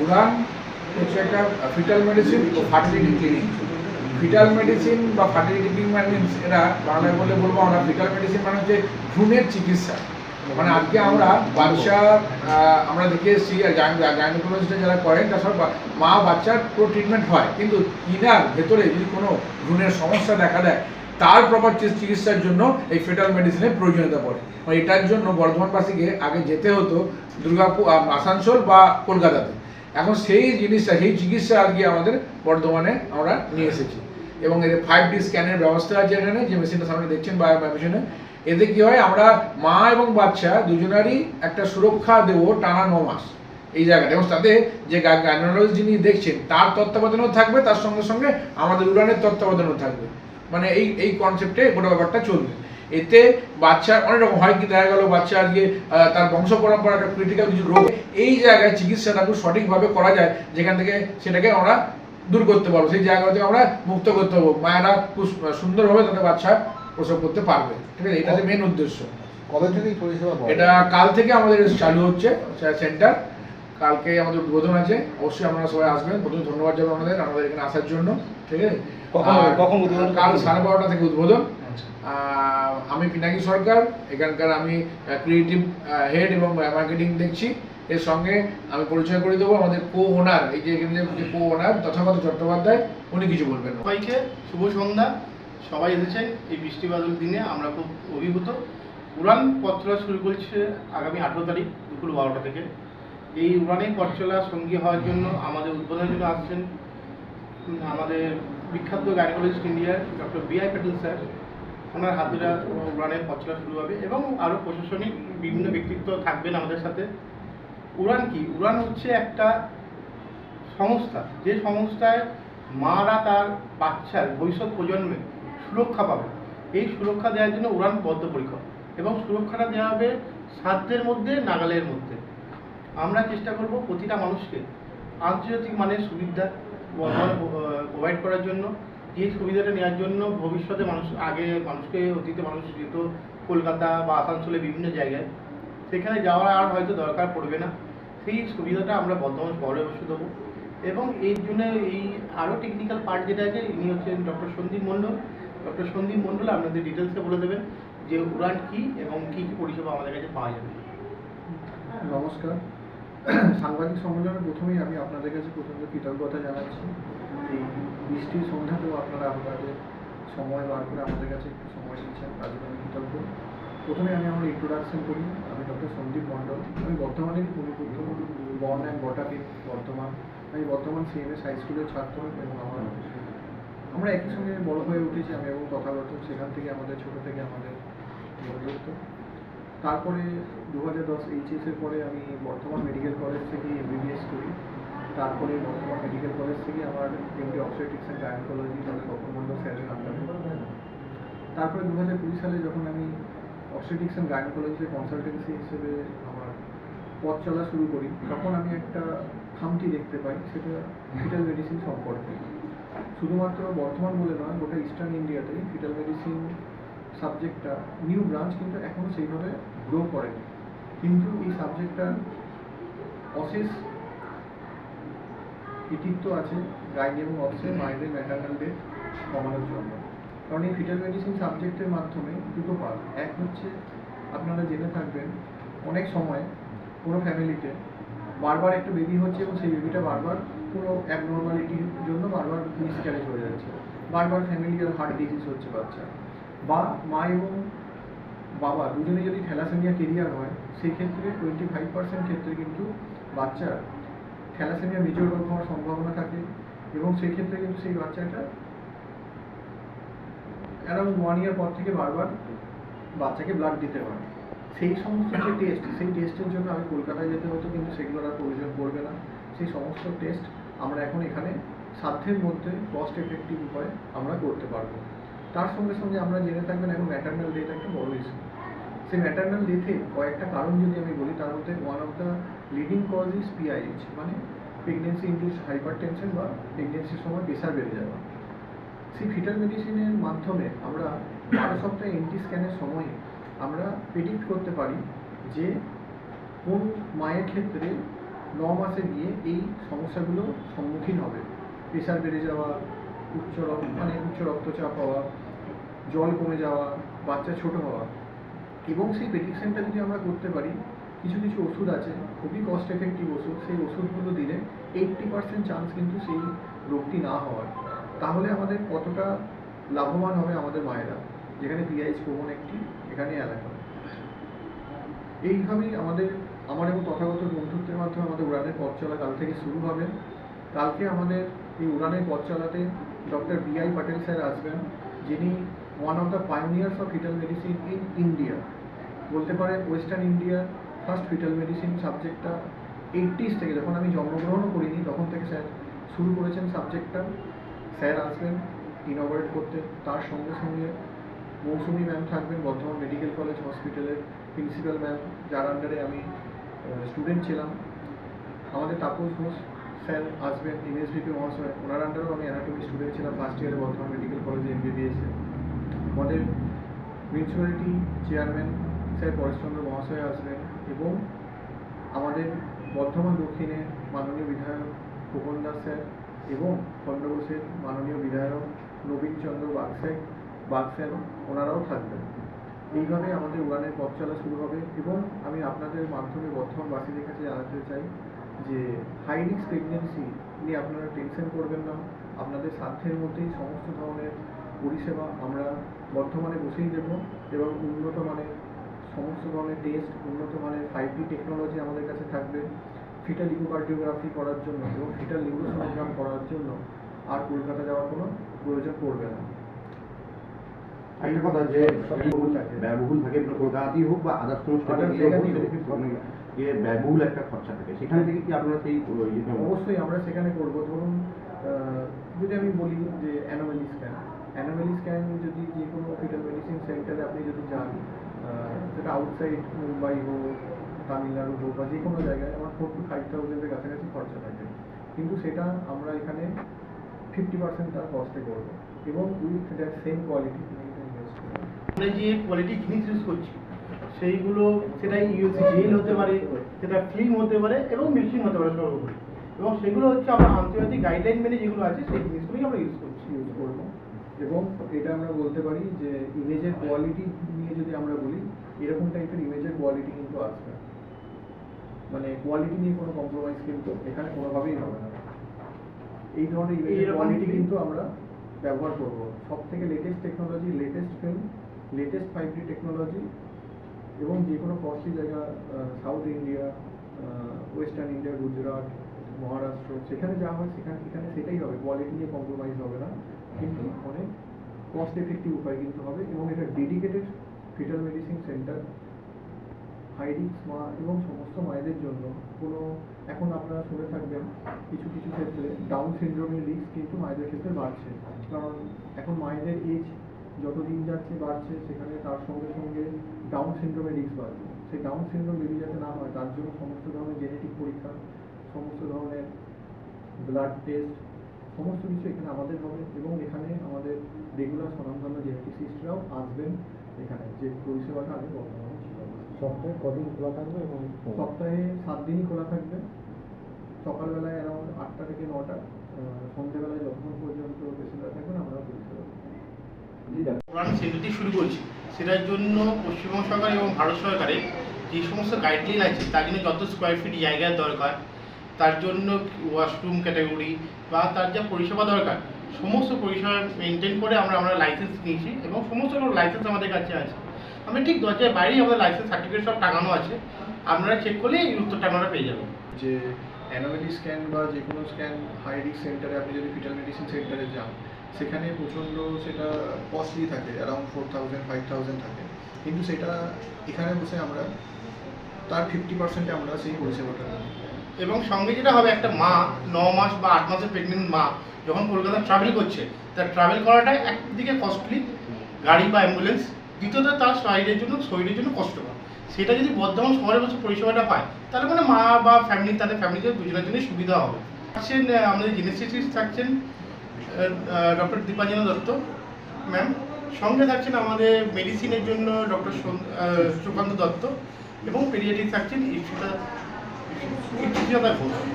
উড়ান হচ্ছে একটা fetal medicine ও ফার্টিলিটি ক্লিনিক ফিটাল মেডিসিন বা ফার্টিলিটি ক্লিনিক মানে এরা বাংলায় বলে বলব আমরা ফিটাল মেডিসিন মানে হচ্ছে ভ্রূণের চিকিৎসা। মানে আজকে আমরা বাচ্চা আমরা দেখে এসেছি, আর গাইনোকোলজিস্টে যারা করেন সব মা বাচ্চার পুরো ট্রিটমেন্ট হয়। কিন্তু ইনার ভেতরে যদি কোনো ভ্রূণের সমস্যা দেখা দেয়, তার প্রপার চিকিৎসার জন্য এই ফেটাল মেডিসিনের প্রয়োজনীয়তা পড়ে। মানে এটার জন্য বর্ধমানবাসীকে আগে যেতে হতো দুর্গাপুর আসানসোল বা কলকাতাতে। এখন সেই জিনিসটা, সেই চিকিৎসা আজকে আমাদের বর্ধমানে আমরা নিয়ে এসেছি। এবং এর ফাইভ ডি স্ক্যানের ব্যবস্থা আছে এখানে, যে মেশিনটা সামনে দেখছেন বা মেশিনে এতে কি হয়, আমরা মা এবং বাচ্চা দুজনারই একটা সুরক্ষা দেবো টানা ন মাস এই জায়গাটা। এবং তাতে যে গাইনোলজি যিনি দেখছেন, তার তত্ত্বাবধানও থাকবে, তার সঙ্গে সঙ্গে আমাদের উড়ানের তত্ত্বাবধানও থাকবে। মানে এই এই কনসেপ্টে গোটা ব্যাপারটা চলবে। এতে বাচ্চার অনেক রকম হয় কি দেখা গেল বাচ্চা আজকে তার বংশ পরম্পরা একটা ক্রিটিক্যাল কিছু রোগ এই জায়গায় চিকিৎসাটা খুব সঠিকভাবে করা যায় যেখান থেকে সেটাকে আমরা দূর করতে পারব সেই জায়গা থেকে আমরা মুক্ত করতে পারব। মায়েরা খুব সুন্দরভাবে তাদের বাচ্চা প্রসব করতে পারবে। ঠিক আছে? এটাতে মেন উদ্দেশ্য। কবে থেকে পরিষেবা এটা কাল থেকে আমাদের চালু হচ্ছে সেন্টার কালকে আমাদের উদ্বোধন আছে অবশ্যই আপনারা সবাই আসবেন। প্রথমে ধন্যবাদ জানাব আমাদের আমাদের এখানে আসার জন্য। ঠিক আছে? কখন-? কাল সাড়ে বারোটা থেকে উদ্বোধন। আচ্ছা। আমি পিনাকি সরকার, এখানকার আমি ক্রিয়েটিভ হেড এবং মার্কেটিং দেখছি। এর সঙ্গে আমি পরিচয় করে দেবো আমাদের কো ওনার এই যে এখানে যে কো ওনার তথাগত চট্টোপাধ্যায়, উনি কিছু বলবেন। সবাইকে শুভ সন্ধ্যা। সবাই এসেছেন এই বৃষ্টি বাদল দিনে, আমরা খুব অভিভূত। উড়ান পথ চলা শুরু করছে আগামী আঠেরো তারিখ, দুপুর বারোটা থেকে। এই উড়ানে পথ চলা সঙ্গী হওয়ার জন্য আমাদের উদ্বোধনের জন্য আসছেন আমাদের বিখ্যাত গাইনোকোলজিস্ট ইন্ডিয়ার doctor B I Patel sir ওনার হাত ধরে উড়ানের পথ শুরু হবে এবং আরও প্রশাসনিক বিভিন্ন ব্যক্তিত্ব থাকবেন আমাদের সাথে। উড়ান কি? উড়ান হচ্ছে একটা সংস্থা। যে সংস্থায় মারা তার বাচ্চার ভবিষ্যৎ প্রজন্মে সুরক্ষা পাবে। এই সুরক্ষা দেওয়ার জন্য উড়ান বদ্ধপরিকর এবং সুরক্ষাটা দেওয়া হবে সাধ্যের মধ্যে, নাগালের মধ্যে। আমরা চেষ্টা করব প্রতিটা মানুষকে আন্তর্জাতিক মানের সুবিধা প্রোভাইড করার জন্য। এই সুবিধাটা নেওয়ার জন্য ভবিষ্যতে মানুষ আগে মানুষকে, অতীতে মানুষ যেত কলকাতা বা আসানসোলে বিভিন্ন জায়গায়, সেখানে যাওয়ার আর হয়তো দরকার পড়বে না। সেই সুবিধাটা আমরা বর্ধমান শহরে বসে দেবো। এবং এই জন্য এই আরও টেকনিক্যাল পার্ট যেটা আছে, ইনি হচ্ছেন ডক্টর সন্দীপ মণ্ডল। ডক্টর সন্দীপ মণ্ডল আপনাদের ডিটেলসে বলে দেবেন যে উড়ান কী এবং কী কী পরিষেবা আমাদের কাছে পাওয়া যাবে। নমস্কার। সাংবাদিক সম্মেলনে প্রথমেই আমি আপনাদের কাছে প্রথমত কৃতজ্ঞতা জানাচ্ছি। বৃষ্টির সন্ধ্যাতেও আপনারা আপনাদের সময় বার করে আমাদের কাছে একটু সময় দিচ্ছেন তার জন্য আমি কৃতজ্ঞ। প্রথমে আমি আমার ইন্ট্রোডাকশন করি। আমি ডক্টর সন্দীপ মণ্ডল। আমি বর্ধমানেরই পরিপুত্র বর্ন অ্যান্ড বটাকে বর্ধমান। আমি বর্তমান সিএমএস হাই স্কুলের ছাত্র এবং আমার আমরা একই সঙ্গে বড় হয়ে উঠেছি আমি এবং তথাগত সেখান থেকে আমাদের, ছোট থেকে আমাদের বন্ধুত্ব। তারপরে দু হাজার দশ এইচএসের পরে আমি বর্ধমান মেডিকেল কলেজ থেকে এমবিবিএস করি। তারপরে বর্ধমান মেডিকেল কলেজ থেকে আমার MD obstetrics and gynaecology doctor Mondal স্যারের আন্ডারে তারপরে দু হাজার কুড়ি সালে যখন আমি অবস্টেটিক্স অ্যান্ড গাইনোকোলজিতে কনসালটেন্সি হিসেবে আমার পথ চলা শুরু করি, তখন আমি একটা খামতি দেখতে পাই, সেটা ফিটাল মেডিসিন সম্পর্কে। শুধুমাত্র বর্ধমান বলে নয়, গোটা ইস্টার্ন ইন্ডিয়াতে ফিটাল মেডিসিন সাবজেক্টটা নিউ ব্রাঞ্চ কিন্তু এখনও সেইভাবে গ্রো করেনি। কিন্তু এই সাবজেক্টটার অশেষ কৃতিত্ব আছে গাইনি এবং অবসে মাইন্ডের ম্যাটার্নাল ডেথ কমানোর জন্য। কারণ এই ফিটাল মেডিসিন সাবজেক্টের মাধ্যমে দুটো পার্ট এক হচ্ছে আপনারা জেনে থাকবেন, অনেক সময় কোনো ফ্যামিলিতে বারবার একটা বেবি হচ্ছে এবং সেই বেবিটা বারবার পুরো অ্যাবনর্মালিটির জন্য বারবার মিসক্যারেজ হয়ে যাচ্ছে। বারবার ফ্যামিলিয়াল হার্ট ডিজিজ হচ্ছে বাচ্চা। বা মা এবং বাবা দুজনে যদি থ্যালাসেমিয়া কেরিয়ার হয় সেই ক্ষেত্রে টোয়েন্টি ফাইভ পার্সেন্ট ক্ষেত্রে কিন্তু বাচ্চার থ্যালাসেমিয়া মেজর রোগ হওয়ার সম্ভাবনা থাকে এবং সেক্ষেত্রে কিন্তু সেই বাচ্চাটা অ্যারাউন্ড ওয়ান ইয়ার পর থেকে বারবার বাচ্চাকে ব্লাড দিতে হয়। সেই সমস্ত যে টেস্ট সেই টেস্টের জন্য আমি কলকাতায় যেতে হতো, কিন্তু সেগুলোর আর প্রয়োজন পড়বে না। সেই সমস্ত টেস্ট আমরা এখন এখানে সাধ্যের মধ্যে কস্ট এফেক্টিভ উপায়ে আমরা করতে পারব। তার সঙ্গে সঙ্গে আমরা জেনে থাকবেন এখন ম্যাটার্নাল ডেট একটা বড় ইস্যু সেই ম্যাটার্নাল ডেথে কয়েকটা কারণ যদি আমি বলি, তার মধ্যে one of the leading cause is PIH মানে প্রেগনেন্সি ইন্ডিউস হাইপার টেনশন বা প্রেগনেন্সির সময় প্রেশার বেড়ে যাওয়া। সেই ফিটাল মেডিসিনের মাধ্যমে আমরা বারো সপ্তাহে এনটি স্ক্যানের সময়ে আমরা প্রেডিক্ট করতে পারি যে কোন মায়ের ক্ষেত্রে ন মাসে গিয়ে এই সমস্যাগুলো সম্মুখীন হবে। প্রেশার বেড়ে যাওয়া, উচ্চ রক্ত মানে উচ্চ রক্তচাপ হওয়া, জল কমে যাওয়া, বাচ্চা ছোট হওয়া। এবং সেই প্রেডিকশনটা যদি আমরা করতে পারি, কিছু কিছু ওষুধ আছে, খুবই কস্ট এফেক্টিভ ওষুধ, সেই ওষুধগুলো দিলে এইট্টি পার্সেন্ট চান্স কিন্তু সেই রোগটি না হওয়ার। তাহলে আমাদের কতটা লাভবান হবে আমাদের মায়েরা? যেখানে পিআইচ কোমন একটি এখানে এলাকা। এইভাবেই আমাদের, আমার এবং তথাগত বন্ধুত্বের মাধ্যমে আমাদের উড়ানের পথ চলা কাল থেকে শুরু হবে। কালকে আমাদের এই উড়ানের পথ চলাতে doctor B I Patel sir আসবেন, যিনি one of the pioneers of fetal medicine in India বলতে পারেন ওয়েস্টার্ন ইন্ডিয়ার ফার্স্ট ফিটাল মেডিসিন সাবজেক্টটা এইটিস থেকে যখন আমি জন্মগ্রহণও করিনি, তখন থেকে স্যার শুরু করেছেন সাবজেক্টটা স্যার আসবেন ইনোভেট করতে। তার সঙ্গে সঙ্গে মৌসুমি ম্যাম থাকবেন, বর্ধমান মেডিকেল কলেজ হসপিটালের প্রিন্সিপাল ম্যাম যার আন্ডারে আমি স্টুডেন্ট ছিলাম। আমাদের তাপস ঘোষ স্যার আসবেন এমএসভিপি মহাশয়। ওনার আন্ডারেও আমি অ্যানাটমি স্টুডেন্ট ছিলাম। ফার্স্ট ইয়ারে বর্ধমান মেডিকেল কলেজে এমবিবিএসে আমাদের মিউনিসিপ্যালিটি চেয়ারম্যান স্যার পরেশচন্দ্র মহাশয় আসবেন এবং আমাদের বর্ধমান দক্ষিণে মাননীয় বিধায়ক খোকন দাস স্যার এবং খণ্ডঘোষের মাননীয় বিধায়ক নবীন চন্দ্র বাগস্যাক বাগস্যার ওনারাও থাকবেন। এইভাবে আমাদের উড়ানের পথ চলা শুরু হবে এবং আমি আপনাদের মাধ্যমে বর্ধমানবাসীদের কাছে জানাতে চাই যে হাই রিস্ক প্রেগনেন্সি নিয়ে আপনারা টেনশন করবেন না। আপনাদের সাধ্যের মধ্যেই সমস্ত ধরনের পরিষেবা আমরা বর্তমানে বসেই দেব এবং উন্নত মানের সমস্ত ধরনের টেস্ট উন্নত মানের ফাইভ টেকনোলজি আমাদের কাছে থাকবে ফিটাল ইকোকার্ডিওগ্রাফি করার জন্য এবং ফিটাল নিউরোসোনোগ্রাম করার জন্য আর কলকাতা যাওয়ার কোনো প্রয়োজন পড়বে না একটা কথা যে ব্যয়বহুল থাকে। ব্যয়বহুল কলকাতাতেই হোক বা আদার্স কোনো। সেখানে যে ব্যয়বহুল একটা খরচা থাকে সেখানে থেকে কি আপনারা সেই অবশ্যই আমরা সেখানে করব ধরুন যদি আমি বলি যে অ্যানোমালি স্ক্যান অ্যানোমালি স্ক্যান যদি যে কোনো ফিটাল মেডিসিন সেন্টারে আপনি যদি যান সেটা আউটসাইড মুম্বাই হোক, তামিলনাড়ু হোক বা যে কোনো জায়গায়, আমার ফোর টু ফাইভ থাউজেন্ডের কাছাকাছি খরচা থাকে। কিন্তু সেটা আমরা এখানে ফিফটি পার্সেন্ট তার কস্টে করব এবং উইথ দ্যাট সেম কোয়ালিটি আমরা যে কোয়ালিটি জিনিস ইউজ করছি, সেইগুলো সেটা ইউজ জেল হতে পারে, সেটা ফিল্ম হতে পারে এবং মেশিন হতে পারে সর্বোপরি। এবং সেগুলো হচ্ছে আমরা আন্তর্জাতিক গাইডলাইন মেনে যেগুলো আছে সেই জিনিসগুলোই আমরা ইউজ করছি। ইউজ করব। এবং এটা আমরা বলতে পারি যে ইমেজের কোয়ালিটি নিয়ে যদি আমরা বলি এরকম টাইপের ইমেজের কোয়ালিটি কিন্তু আসবে। মানে কোয়ালিটি নিয়ে কোনো কম্প্রোমাইজ কিন্তু এখানে কোনোভাবেই হবে না। এই ধরনের ইমেজের কোয়ালিটি কিন্তু আমরা ব্যবহার করব। সব থেকে latest technology latest film latest five G technology এবং যে কোনো কস্টলি জায়গা south India western India Gujarat Maharashtra সেখানে যা হয় সেখানে, এখানে সেটাই হবে। কোয়ালিটি নিয়ে কম্প্রোমাইজ হবে না। কিন্তু অনেক কস্ট এফেক্টিভ উপায় কিন্তু হবে এবং এটা ডেডিকেটেড ফিটাল মেডিসিন সেন্টার হাইরিক্স মা এবং সমস্ত মায়েদের জন্য। কোনো, এখন আপনারা শুনে থাকবেন কিছু কিছু ক্ষেত্রে ডাউন সিনড্রোমের রিস্ক কিন্তু মায়েদের ক্ষেত্রে বাড়ছে। কারণ এখন মায়েদের এজ যত দিন যাচ্ছে বাড়ছে, সেখানে তার সঙ্গে সঙ্গে ডাউন সিনড্রোমের রিস্ক বাড়ছে সেই ডাউন সিনড্রোম বেরিয়ে যাতে না হয়, তার জন্য সমস্ত ধরনের জেনেটিক পরীক্ষা সমস্ত ধরনের ব্লাড টেস্ট সমস্ত কিছু এখানে আমাদের হবে এবং এখানে আমাদের রেগুলার স্বনামধন্য জেনেটিসিস্টরাও আসবেন এখানে যে পরিষেবাটা আগে বর্তমানে ছিল। সপ্তাহে কদিন খোলা থাকবে এবং সপ্তাহে সাত দিনই খোলা থাকবে। সকালবেলায় অ্যারাউন্ড আটটা থেকে নটা সন্ধ্যেবেলায় যতক্ষণ পর্যন্ত পেশেন্টরা থাকবেন আমরা পরিষেবা সেন্টারটি শুরু করছি। সেটার জন্য পশ্চিমবঙ্গ সরকার এবং ভারত সরকারের যে সমস্ত গাইডলাইন আছে তার জন্য যত স্কোয়ার ফিট জায়গার দরকার তার জন্য ওয়াশরুম ক্যাটাগরি বা তার যা পরিষেবা দরকার, সমস্ত পরিষেবা মেনটেন করে আমরা আমরা লাইসেন্স নিয়েছি এবং সমস্ত লাইসেন্স আমাদের কাছে আছে। আমরা ঠিক দরজার বাইরেই আমাদের লাইসেন্স সার্টিফিকেট সব টাঙানো আছে। আপনারা চেক করলে এই উত্তরটা আপনারা পেয়ে যাবেন। যে অ্যানোমালি স্ক্যান বা যে কোনো স্ক্যান হাই রিস্ক সেন্টারে আপনি যদি ফিটাল মেডিসিন সেন্টারে যান, সেখানে প্রচণ্ড সেটা কস্টলি থাকে around four thousand five thousand থাকে। কিন্তু সেটা এখানে বসে আমরা, তার ফিফটি পার্সেন্টে আমরা সেই পরিষেবাটা এবং সঙ্গে যেটা হবে একটা মা ন মাস বা আট মাসের প্রেগনেন্ট মা যখন কলকাতা ট্রাভেল করছে তার ট্রাভেল করাটা একদিকে কস্টলি গাড়ি বা অ্যাম্বুলেন্স দ্বিতীয়ত তার শরীরের জন্য শরীরের জন্য কষ্টকর। সেটা যদি বর্ধমান শহরে বসে পরিষেবাটা পায় তাহলে মানে মা বা ফ্যামিলি তাদের ফ্যামিলিতে দুজনের জন্যই সুবিধা হবে। আহ, আমাদের জেনেসিস থাকছেন ডক্টর দীপাঞ্জন দত্ত ম্যাম সঙ্গে থাকছেন আমাদের মেডিসিনের জন্য ডক্টর সুকান্ত দত্ত এবং পেডিয়াট্রিক থাকছেন ইপসিতা একটু ঘোষ